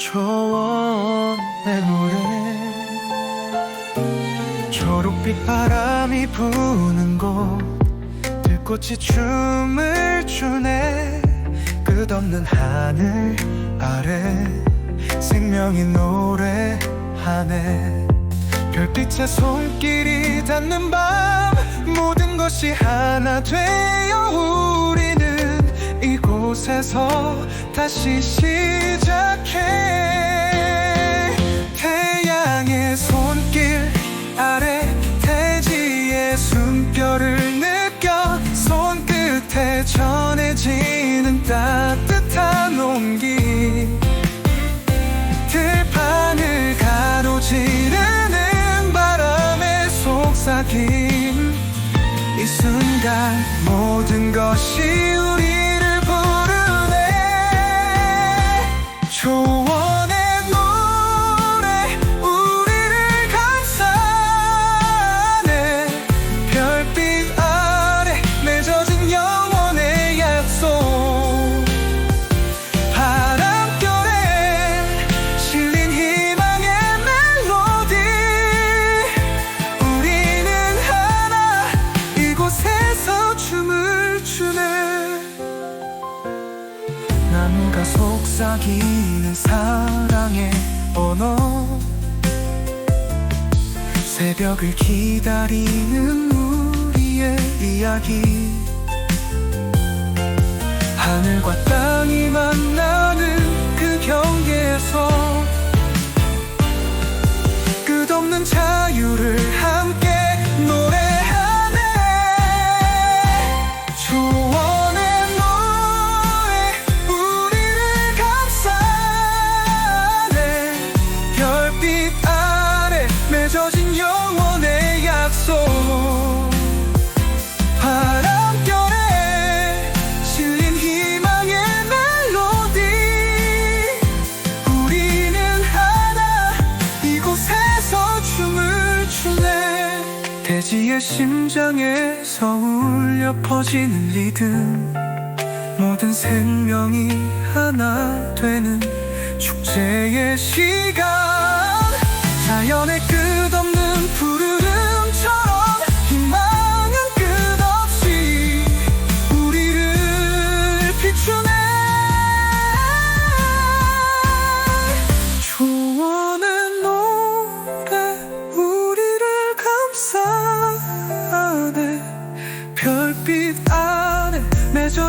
초원의 노래. 초록빛 바람이 부는 곳. 들꽃이 춤을 추네. 끝없는 하늘 아래. 생명이 노래하네. 별빛의 손길이 닿는 밤. 모든 것이 하나 되어 곳에서 다시 시작해. 태양의 손길 아래 대지의 숨결을 느껴 손끝에 전해지는 따뜻한 온기. 들판을 가로지르는 바람에 속삭임. 이 순간 모든 것이 우리 나무가 속삭이는 사랑의 언어 새벽을 기다리는 우리의 이야기. 하늘과 땅이 만 속 바람결에 실린 희망의 멜로디. 우리는 하나 이곳에서 춤을 추네. 대지의 심장에서 울려 퍼지는 리듬. 모든 생명이 하나 되는 축제의 시간. 자연의 끝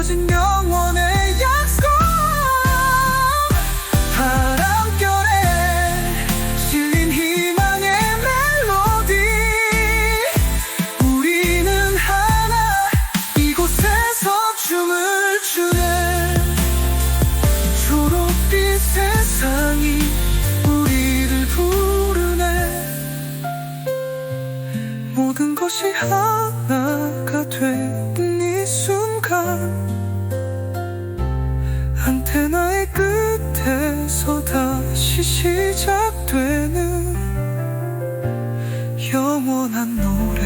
맺어진 영원의 약속. 바람결에 실린 희망의 멜로디. 우리는 하나 이곳에서 춤을 추네. 초록빛 세상이 우리를 부르네. 모든 것이 하나가 되는 이 순간 안테나의 끝에서 다시 시작되는 영원한 노래